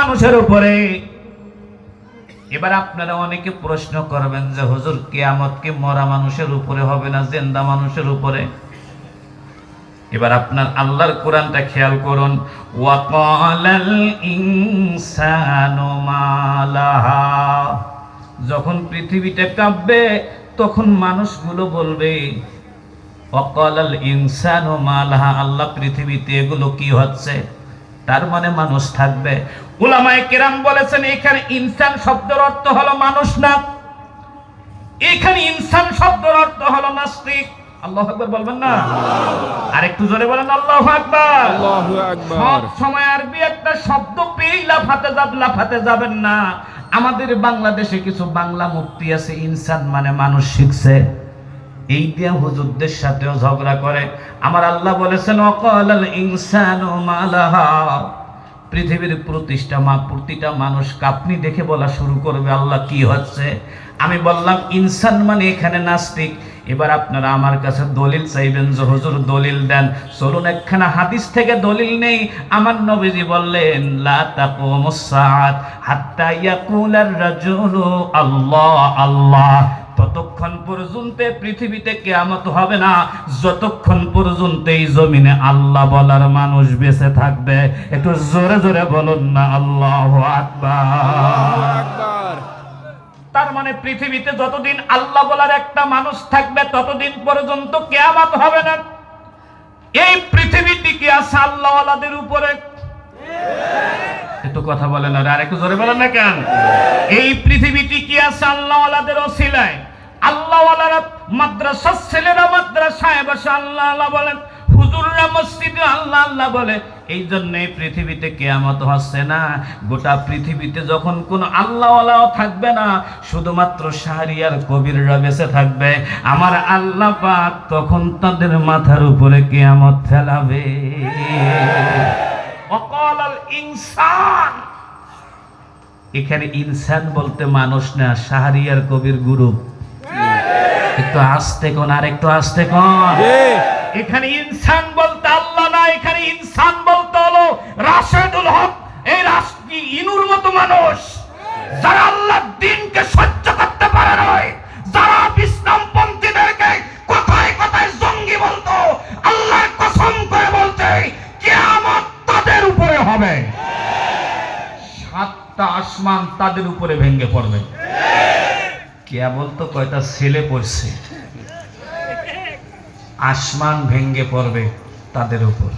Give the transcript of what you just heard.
মানুষের উপরে। এবার আপনারা অনেকে প্রশ্ন করবেন যে, হুজুর, কেয়ামত কি মরা মানুষের উপরে হবে না জেন্দা মানুষের উপরে? এবার আপনার আল্লাহর কোরআনটা খেয়াল করুন। যখন পৃথিবীটা কাঁপবে, তখন মানুষগুলো বলবে অকালাল ইনসানু মালাহা আল্লাহ পৃথিবীতে এগুলো কি হচ্ছে? তার মানে মানুষ থাকবে। উলামায়ে কেরাম বলেছেন এখানে ইনসান শব্দের অর্থ হলো মানুষ না। এখানে ইনসান শব্দের অর্থ হলো নাস্তিক। আল্লাহ আকবার বলবেন না? আর একটু জোরে বলেন আল্লাহ আকবার। আল্লাহু সব সময় আরবি একটা শব্দ পেয়েই লাফাতে যাব লাফাতে যাবেন না। আমাদের বাংলাদেশে কিছু বাংলা মুক্তি আছে ইনসান মানে মানুষ শিখছে। এই দিয়ে হুজুরদের সাথেও ঝগড়া করে। আমার আল্লাহ বলেছেন, অকালাল ইনসানু পৃথিবীর প্রতিষ্ঠা মা, প্রতিটা মানুষ কাপনি দেখে বলা শুরু করবে, আল্লাহ, কি হচ্ছে? আমি বললাম, ইনসান মানে এখানে নাস্তিক। এবার আপনারা আমার কাছে দলিল চাইবেন যে, হুজুর, দলিল দেন। চলুন একখানা হাদিস থেকে দলিল নেই। আমার নবীজি বললেন, লা হাত্তা আল্লাহ আল্লাহ। ততক্ষণ পর্যন্ত পৃথিবীতে কেয়ামত হবে না। যতক্ষণ পর্যন্ত এই জমিনে আল্লাহ বলার মানুষ বেঁচে থাকবে, একটু জোরে জোরে বলুন না, আল্লাহ আকবার। তার মানে পৃথিবীতে যতদিন আল্লাহ বলার একটা মানুষ থাকবে, ততদিন পর্যন্ত কেয়ামত হবে না। এই পৃথিবীটি কি আছে আল্লাহ আলাদের উপরে? একটু কথা বলেন আর আরেকটু জোরে বলেন না কেন? এই পৃথিবীটি কি আছে আল্লাহ আলাদের ওসিলায় আল্লাহ আলারা মাদ্রাসার ছেলেরা মাদ্রাসায় বসে আল্লাহ আল্লাহ বলেন, হুজুররা মসজিদে আল্লাহ আল্লাহ বলে, এই জন্য এই পৃথিবীতে কেয়ামত হচ্ছে না। গোটা পৃথিবীতে যখন কোনো আল্লাহওয়ালাও থাকবে না, শুধুমাত্র শাহরিয়ার কবিররা বেঁচে থাকবে। আমার আল্লাহ পাক তখন তাদের মাথার উপরে কেয়ামত ফেলাবে। ইনসান। এখানে ইনসান বলতে মানুষ না শাহরিয়ার কবির গুরু। একটু আসতে কোন আর একটু আসতে কোন। এখানে ইনসান বলতে আল্লাহ না এখানে ইনসান বলতে হলো রাশেদুল হক এই রাষ্ট্রী ইনুর মতো মানুষ। যারা আল্লাহ দিনকে সহ্য করতে পারে নয় যারা ইসলাম পন্থীদেরকে কথায় কথায় জঙ্গি বলতো আল্লাহ কসম করে বলতে কিয়ামত তাদের উপরে হবে। সাতটা আসমান তাদের উপরে ভেঙে পড়বে। কেবল তো কয়টা ছেলে পড়ছে? আসমান ভেঙ্গে পড়বে তাদের উপর।